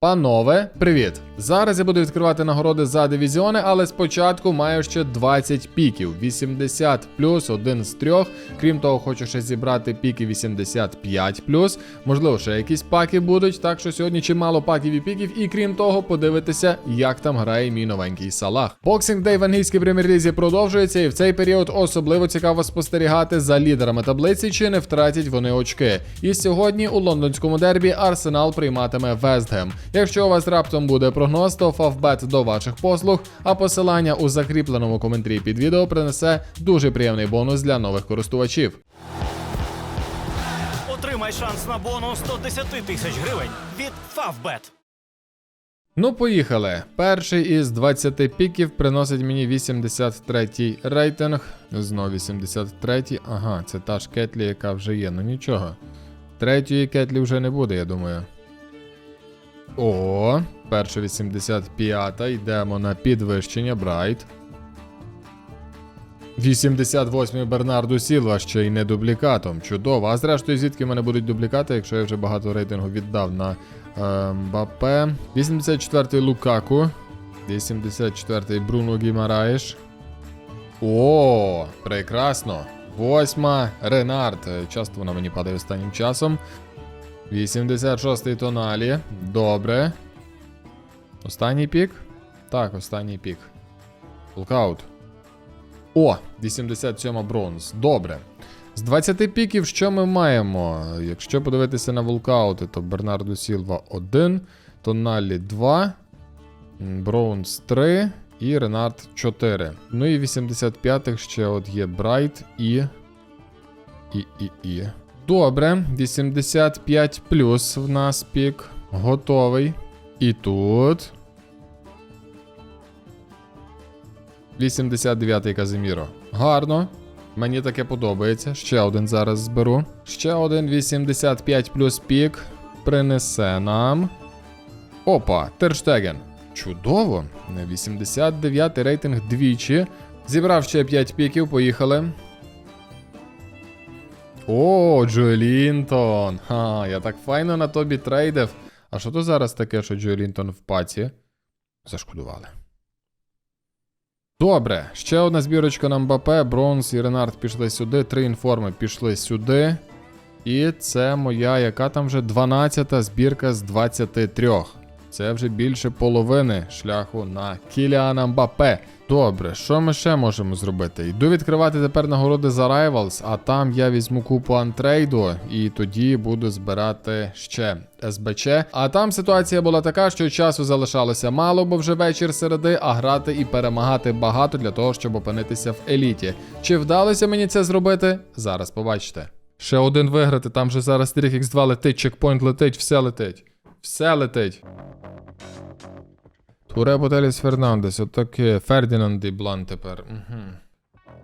Панове, привіт! Зараз я буду відкривати нагороди за дивізіони, але спочатку маю ще 20 піків. 80 плюс, один з трьох. Крім того, хочу ще зібрати піки 85 плюс. Можливо, ще якісь паки будуть. Так що сьогодні чимало паків і піків. І крім того, подивитися, як там грає мій новенький салах. Боксинг Дей в англійській прем'єр-лізі продовжується, і в цей період особливо цікаво спостерігати за лідерами таблиці, чи не втратять вони очки. І сьогодні у лондонському дербі Арсенал прийматиме Вестгем. Якщо у вас раптом буде прогноз, то Фавбет до ваших послуг, а посилання у закріпленому коментарі під відео принесе дуже приємний бонус для нових користувачів. Отримай шанс на бонус 110 тисяч гривень від Favbet. Ну, поїхали. Перший із 20 піків приносить мені 83 рейтинг. Знову 83. Ага, це та ж Кетлі, яка вже є. Ну нічого. Третьої Кетлі вже не буде, я думаю. О, перша 85. Йдемо на підвищення Брайт. 88-й Бернарду Сілва ще й не дублікатом. Чудово. А зрештою, звідки в мене будуть дублікати, якщо я вже багато рейтингу віддав на е, Мбаппе. 84-й Лукаку. 84-й Бруно Гімараєш. О, прекрасно. Восьма Ренард. Е, Часто вона мені падає останнім часом. 86-й Тоналі. Добре. Останній пік? Так, останній пік. Лукаут. О, 87 бронз. Добре. З 20 піків, що ми маємо? Якщо подивитися на вулкаути, то Бернарду Сілва 1, Тоналі 2, Броунс 3 і Ренард 4. Ну і 85-х ще от є Брайт і. І. І. І. Добре, 85 плюс в нас пік. Готовий. І тут. 89-й Казиміро. Гарно. Мені таке подобається. Ще один зараз зберу. Ще один 85 плюс пік принесе нам. Опа, Терштеген. Чудово. 89 рейтинг двічі. Зібрав ще 5 піків, поїхали. О, Джоелінтон. Ха, я так файно на тобі трейдив. А що то зараз таке, що Джоелінтон в паці? Зашкодували. Добре, ще одна збірочка на Мбапе, Бронз і Ренард пішли сюди, три інформи пішли сюди. І це моя, яка там вже 12-та збірка з 23. Це вже більше половини шляху на Кіліана Мбапе. Добре, що ми ще можемо зробити? Йду відкривати тепер нагороди за Rivals, а там я візьму купу антрейду і тоді буду збирати ще СБЧ. А там ситуація була така, що часу залишалося мало, бо вже вечір середи, а грати і перемагати багато для того, щоб опинитися в еліті. Чи вдалося мені це зробити? Зараз побачите. Ще один виграти, там же зараз стріх X2 летить, чекпоінт летить, все летить. Все летить. Туре Ботеліс Фернандес, отаке. Фердінанд і Блан тепер. Угу.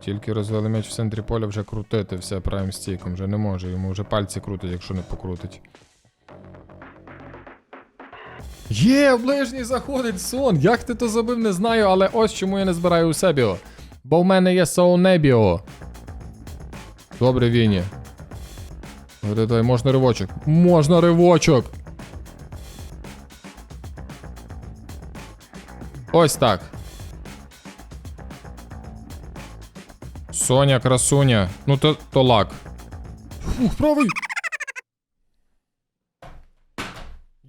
Тільки розвели м'яч в центрі поля вже крутити все прайм стіком, вже не може, йому вже пальці крутить, якщо не покрутить. Є, в ближній заходить сон. Як ти то забив, не знаю, але ось чому я не збираю у себе. Бо в мене є Соунебіо. Добре, Віні. Можна ривочок. Можна ривочок. Ось так. Соня, красуня. Ну то, то лак. Фух, правий.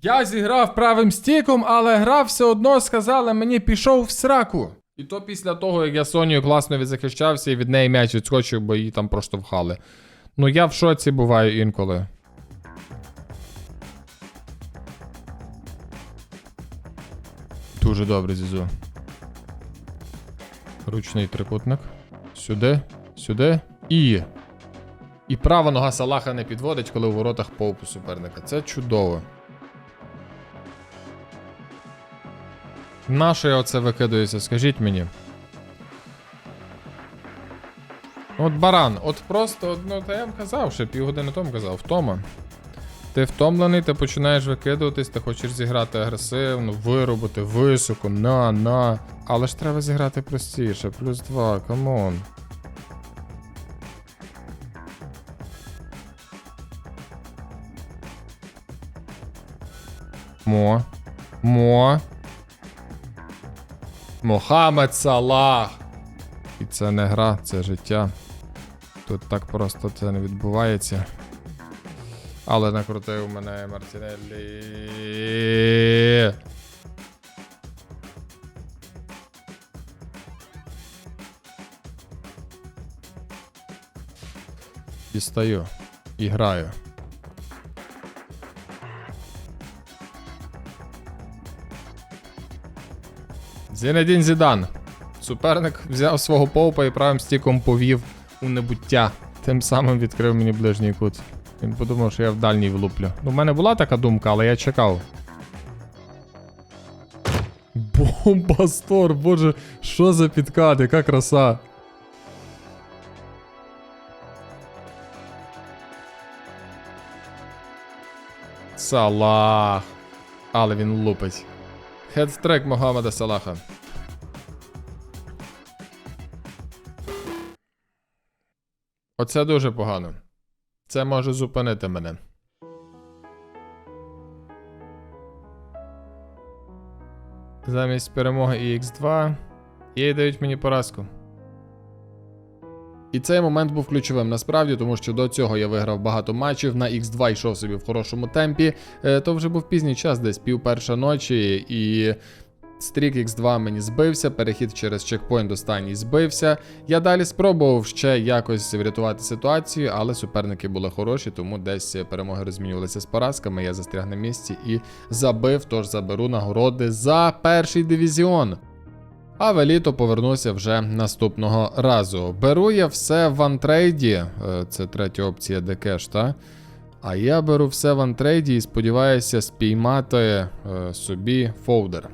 Я зіграв правим стіком, але гра все одно сказала мені пішов в сраку. І то після того, як я Сонію класно відзахищався і від неї м'яч відскочив, бо її там проштовхали. Ну я в шоці буваю інколи. Дуже добре, Зізу. Ручний трикутник. Сюди, сюди. І. І права нога Салаха не підводить, коли у воротах повпу суперника. Це чудово. Нащо я оце викидаюся, скажіть мені. От баран, от просто, ну, та я вам казав, ще півгодини тому казав, втома. Ти втомлений, ти починаєш викидуватись, ти хочеш зіграти агресивно, виробити високо, на, на. Але ж треба зіграти простіше, плюс два, камон. Мо. Мо. Мохамед Салах. І це не гра, це життя. Тут так просто це не відбувається. Але накрутив мене Мартінеллі. Дістаю і граю. Зінедін Зідан. Суперник взяв свого повпа і правим стіком повів у небуття. Тим самим відкрив мені ближній кут. Він подумав, що я в дальній влуплю. Ну, в мене була така думка, але я чекав. Бомбастор, боже, що за підкат, яка краса. Салах. Але він лупить. Хедстрек Могамеда Салаха. Оце дуже погано. Це може зупинити мене. Замість перемоги і X2 їй дають мені поразку. І цей момент був ключовим насправді, тому що до цього я виграв багато матчів, на X2 йшов собі в хорошому темпі. Е, то вже був пізній час, десь пів перша ночі, і стрік X2 мені збився, перехід через чекпоінт останній збився. Я далі спробував ще якось врятувати ситуацію, але суперники були хороші, тому десь перемоги розмінювалися з поразками. Я застряг на місці і забив, тож заберу нагороди за перший дивізіон. А в еліту повернуся вже наступного разу. Беру я все в антрейді. е, Це третя опція декеш, та? А я беру все в антрейді і сподіваюся спіймати е, собі фолдер.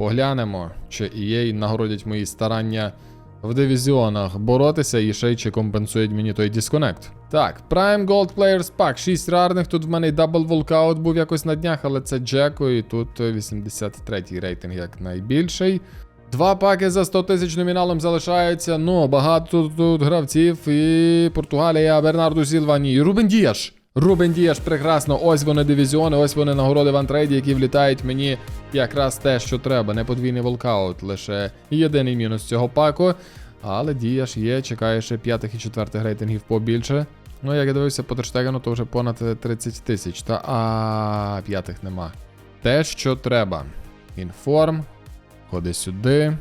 Поглянемо, чи EA нагородять мої старання в дивізіонах боротися і ще й чи компенсують мені той дисконект. Так, Prime Gold Players Pack, 6 рарних. Тут в мене й дабл волкаут був якось на днях, але це Джеко, і тут 83-й рейтинг як найбільший. Два паки за 100 тисяч номіналом залишаються. Ну, багато тут гравців. І Португалія, Бернарду Сілва, ні. Рубен Діяш. Рубен Діяш, прекрасно. Ось вони дивізіони, ось вони нагороди в антрейді, які влітають мені якраз те, що треба. Не подвійний волкаут, лише єдиний мінус цього паку. Але Діяш є, чекає ще п'ятих і четвертих рейтингів побільше. Ну, як я дивився по Терштегену, то вже понад 30 тисяч. Та а п'ятих нема. Те, що треба. Інформ. Ходи сюди.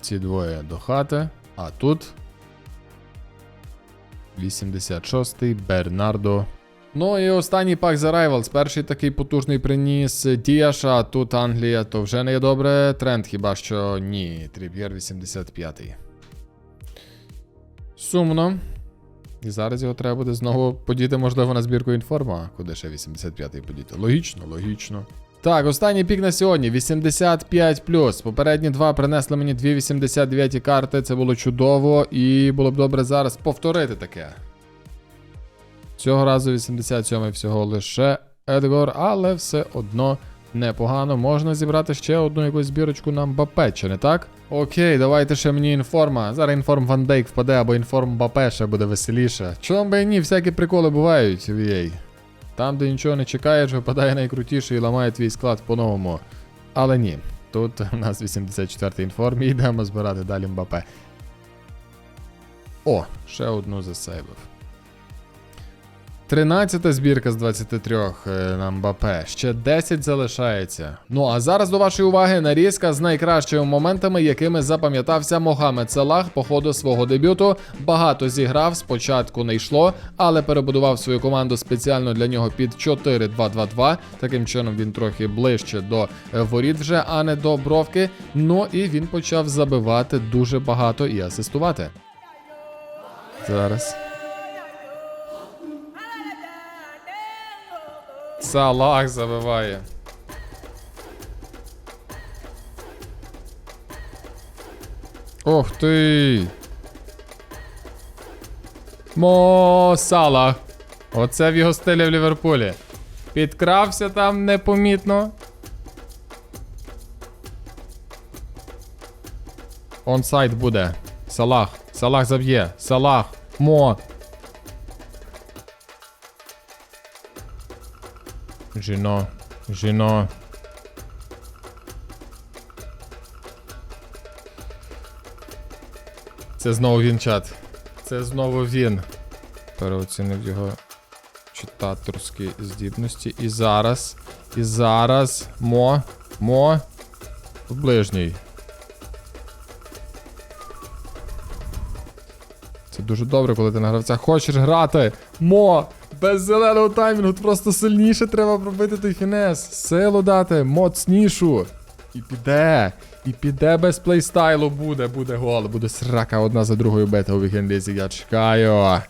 Ці двоє до хати. А тут. 86-й Бернардо. Ну і останній пак за Rivals. Перший такий потужний приніс Діаша, тут Англія, то вже не є добре. Тренд хіба що ні. Тріп'єр 85-й. Сумно. І зараз його треба буде знову подіти, можливо, на збірку інформа. Куди ще 85-й подіти? Логічно, логічно. Так, останній пік на сьогодні 85 Попередні два принесли мені дві 89 карти. Це було чудово, і було б добре зараз повторити таке. Цього разу 87 всього лише Едгор, але все одно непогано. Можна зібрати ще одну якусь збірочку на Мбапе, чи не так? Окей, давайте ще мені інформа. Зараз інформ Ван Дейк впаде, або інформ Мбапе ще буде веселіше. Чому би і ні, всякі приколи бувають в EA. Там, де нічого не чекаєш, випадає найкрутіший і ламає твій склад по-новому. Але ні, тут у нас 84-й інформ і йдемо збирати далі Мбапе. О, ще одну засейвив. 13 збірка з 23 е, на Мбапе. Ще 10 залишається. Ну а зараз до вашої уваги нарізка з найкращими моментами, якими запам'ятався Мохамед Салах по ходу свого дебюту. Багато зіграв, спочатку не йшло, але перебудував свою команду спеціально для нього під 4-2-2-2. Таким чином він трохи ближче до е, воріт вже, а не до бровки. Ну і він почав забивати дуже багато і асистувати. Зараз. Салах забиває. Ох ти. Мо Салах. Оце в його стилі в Ліверпулі. Підкрався там непомітно. Онсайд буде. Салах. Салах заб'є. Салах. Мо. Жіно, жіно. Це знову він чат. Це знову він. Переоцінив його читаторські здібності. І зараз. І зараз. Мо. Мо. В ближній. Це дуже добре, коли ти на гравця хочеш грати. Мо! Без зеленого таймінгу просто сильніше треба пробити той фінес. Силу дати, моцнішу. І піде. І піде без плейстайлу буде, буде гол. Буде срака одна за другою бета у вікендизі. Я чекаю.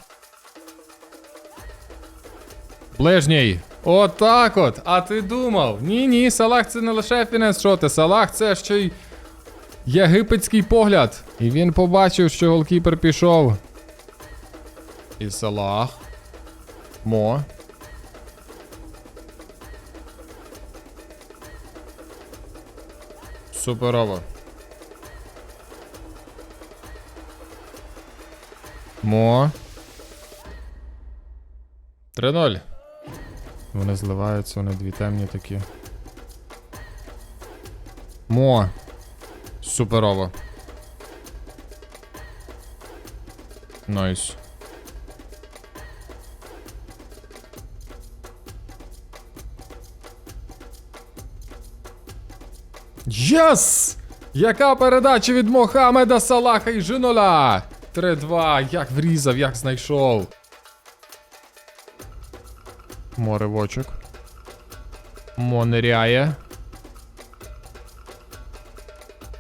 Ближній. Отак от. А ти думав? Ні, ні, Салах це не лише фінес шоти. Салах це ще й єгипетський погляд. І він побачив, що голкіпер пішов. І Салах. Мо. Суперово. Мо. 3-0. Вони зливаються, вони дві темні такі. Мо. Суперово. Найс. Єс! Яка передача від Мохамеда Салаха і Жиноля! 3-2. Як врізав, як знайшов. Моривочок. Мо ниряє.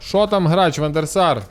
Що там грач, Вандерсар?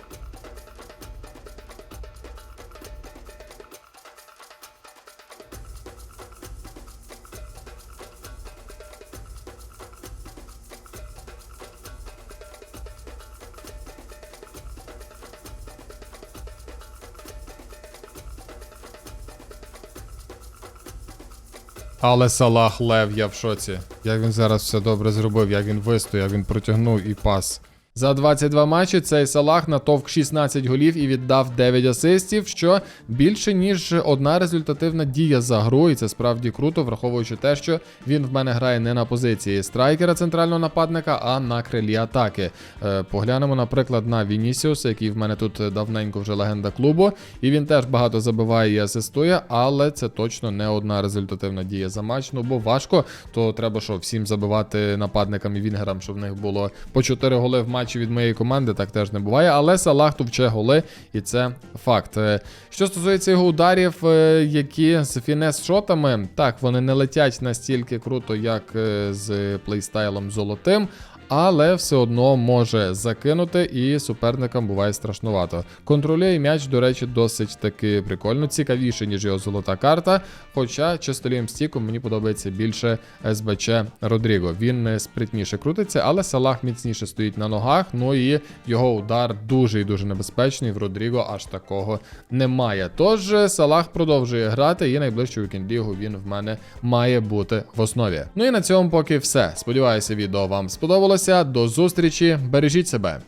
Але Салах Лев, я в шоці. Як він зараз все добре зробив, як він вистояв, він протягнув і пас. За 22 матчі цей Салах натовк 16 голів і віддав 9 асистів, що більше ніж одна результативна дія за гру, і це справді круто, враховуючи те, що він в мене грає не на позиції страйкера центрального нападника, а на крилі атаки. Е, поглянемо, наприклад, на Вінісіуса, який в мене тут давненько вже легенда клубу, і він теж багато забиває і асистує, але це точно не одна результативна дія за матч. Ну бо важко, то треба що всім забивати нападникам і вінгерам, щоб в них було по 4 голи в матчі від моєї команди, так теж не буває. Але Салах товче голи, і це факт. Е, Що стосується його ударів, е, які з фінес-шотами, так, вони не летять настільки круто, як е, з плейстайлом золотим. Але все одно може закинути, і суперникам буває страшнувато. Контролює м'яч, до речі, досить таки прикольно, цікавіше, ніж його золота карта. Хоча чистолієм стіком мені подобається більше СБЧ Родріго. Він спритніше крутиться, але Салах міцніше стоїть на ногах. Ну і його удар дуже і дуже небезпечний. В Родріго аж такого немає. Тож Салах продовжує грати, і найближчу вікенд-лігу він в мене має бути в основі. Ну і на цьому поки все. Сподіваюся, відео вам сподобалося. До зустрічі, бережіть себе.